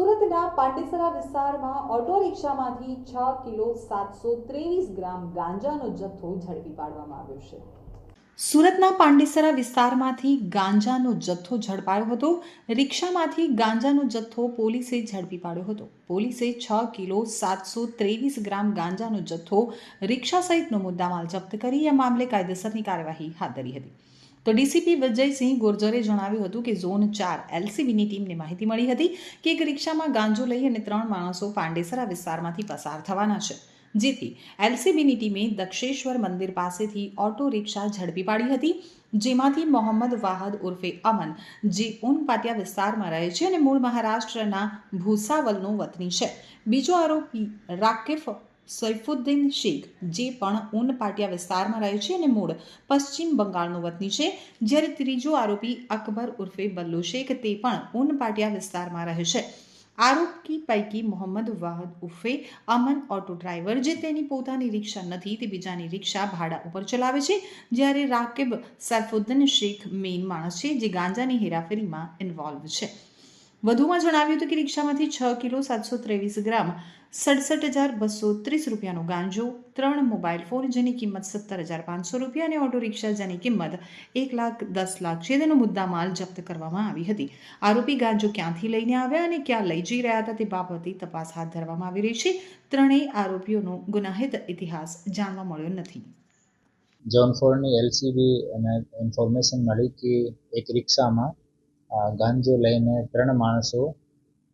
સુરતના પાંડેસરા વિસ્તારમાં ઓટો રિક્ષામાંથી છ કિલો સાતસો ત્રેવીસ ગ્રામ ગાંજાનો જથ્થો ઝડપી પાડવામાં આવ્યો છે. સુરતના પાંડેસરા વિસ્તારમાંથી ગાંજાનો જથ્થો ઝડપાયો હતો. રિક્ષામાંથી ગાંજાનો જથ્થો પોલીસે ઝડપી પાડ્યો હતો. પોલીસે છ કિલો સાતસો ત્રેવીસ ગ્રામ ગાંજાનો જથ્થો રિક્ષા સહિતનો મુદ્દામાલ જપ્ત કરી, આ મામલે કાયદેસરની કાર્યવાહી હાથ ધરી હતી. તો ડીસીપી વિજયસિંહ ગુર્જરે જણાવ્યું હતું કે ઝોન ચાર એલસીબીની ટીમને માહિતી મળી હતી કે એક રિક્ષામાં ગાંજો લઈ અને ત્રણ માણસો પાંડેસરા વિસ્તારમાંથી પસાર થવાના છે. જેથી એલસીબીની ટીમે દક્ષેશ્વર મંદિર પાસેથી ઓટો રિક્ષા ઝડપી પાડી હતી, જેમાંથી મોહમ્મદ વાહદ ઉર્ફે અમન, જે ઉનપાટિયા વિસ્તારમાં રહે છે અને મૂળ મહારાષ્ટ્રના ભૂસાવલનો વતની છે. બીજો આરોપી રાકેફ સૈફુદ્દીન શેખ, જે પણ ઉન પાટિયા વિસ્તારમાં રહે છે અને મૂળ પશ્ચિમ બંગાળનો વતની છે, જ્યારે ત્રીજો આરોપી અકબર ઉર્ફે બલ્લુ શેખ તે પણ ઉન પાટિયા વિસ્તારમાં રહે છે. આરોપી પૈકી મોહમ્મદ વાહદ ઉર્ફે અમન ઓટો ડ્રાઈવર જે તેની પોતાની રિક્ષા નથી તે બીજાની રિક્ષા ભાડા ઉપર ચલાવે છે, જ્યારે રાકેબ સૈફુદ્દીન શેખ મેઇન માણસ છે જે ગાંજાની હેરાફેરીમાં ઇન્વોલ્વ છે. વધુમાં જણાવ્યું હતું કે રિક્ષામાંથી છ કિલો સાતસો ત્રેવીસ ગ્રામ સડસઠ હજાર બસો ત્રીસ રૂપિયાનો ગાંજો, ત્રણ મોબાઈલ ફોન જેની કિંમત સત્તર હજાર પાંચસો રૂપિયા અને ઓટો રિક્ષા જેની કિંમત એક લાખ દસ લાખ છે તેનો મુદ્દામાલ જપ્ત કરવામાં આવી હતી. આરોપી ગાંજો ક્યાંથી લઈને આવ્યા અને ક્યાં લઈ જઈ રહ્યા હતા તે બાબતે તપાસ હાથ ધરવામાં આવી રહી છે. ત્રણેય આરોપીઓનો ગુનાહિત ઇતિહાસ જાણવા મળ્યો નથી. જોન ફોરની એલસીબી અને ઇન્ફોર્મેશન મળી કે એક રિક્ષામાં ગાંજો લઈને ત્રણ માણસો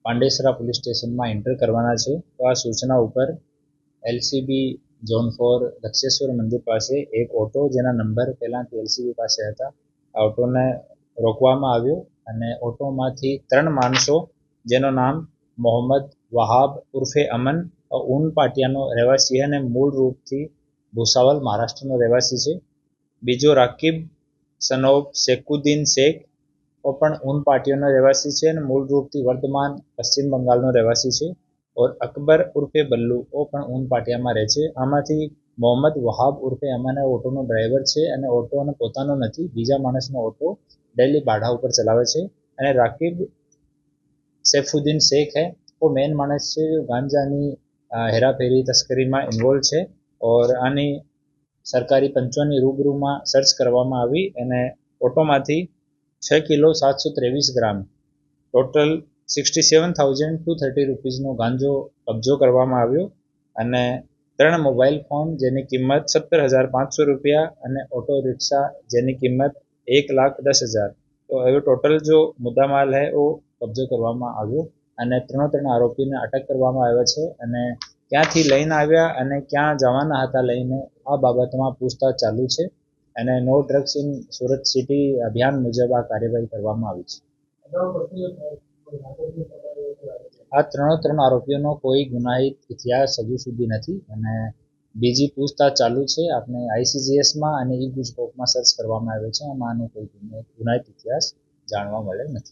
પાંડેસરા પોલીસ સ્ટેશનમાં એન્ટર કરવાના છે. તો આ સૂચના ઉપર એલસીબી ઝોન ફોર દક્ષેશ્વર મંદિર પાસે એક ઓટો જેના નંબર પહેલાંથી એલસીબી પાસે હતા. આ ઓટોને રોકવામાં આવ્યો અને ઓટોમાંથી ત્રણ માણસો જેનું નામ મોહમ્મદ વહાબ ઉર્ફે અમન, ઉન પાટિયાનો રહેવાસી અને મૂળ રૂપથી ભૂસાવલ મહારાષ્ટ્રનો રહેવાસી છે. બીજો રાકીબ સનોબ શેખુદ્દીન શેખ પણ ઊન પાર્ટીઓનો રહેવાસી છે અને મૂળ રૂપથી વર્તમાન પશ્ચિમ બંગાળનો રહેવાસી છે. ઓર અકબર ઉર્ફે બલ્લુ, ઓ પણ ઊન પાટિયામાં રહે છે. આમાંથી મોહમ્મદ વહાબ ઉર્ફે અમાના ઓટોનો ડ્રાઈવર છે અને ઓટો અને પોતાનો નથી, બીજા માણસનો ઓટો ડેલી ભાડા ઉપર ચલાવે છે. અને રાકીબ સૈફુદ્દીન શેખ હે. ઓ મેન માણસ છે, જે ગાંજાની હેરાફેરી તસ્કરીમાં ઇન્વોલ્વ છે. ઓર આની સરકારી પંચોની રૂબરૂમાં સર્ચ કરવામાં આવી અને ઓટોમાંથી છ કિલો સાતસો ત્રેવીસ gram. Total sixty seven thousand two thirty રૂપીઝનો ગાંજો કબજો કરવામાં આવ્યો અને ત્રણ મોબાઈલ ફોન જેની કિંમત સત્તર હજાર પાંચસો રૂપિયા અને ઓટો રિક્ષા જેની કિંમત એક લાખ દસ હજાર. તો એવો ટોટલ જો મુદ્દામાલ હે ઓ કબજો કરવામાં આવ્યો અને ત્રણો ત્રણ આરોપીને અટક કરવામાં આવ્યા છે અને ક્યાંથી લઈને આવ્યા અને ક્યાં જવાના હતા લઈને આ બાબતમાં પૂછતાછ ચાલુ છે. અને no drugs in Surat city અભિયાન મુજબ આ કાર્યવાહી કરવામાં આવી છે. આ ત્રણો ત્રણ આરોપીઓનો કોઈ ગુનાહિત ઇતિહાસ હજુ સુધી નથી અને બીજી પૂછતાછ ચાલુ છે. આપણે આઈસીજીએસમાં અને ઈ ગુજકોપમાં સર્ચ કરવામાં આવ્યો છે. આમાં આનો કોઈ ગુનાહિત ઇતિહાસ જાણવા મળે નથી.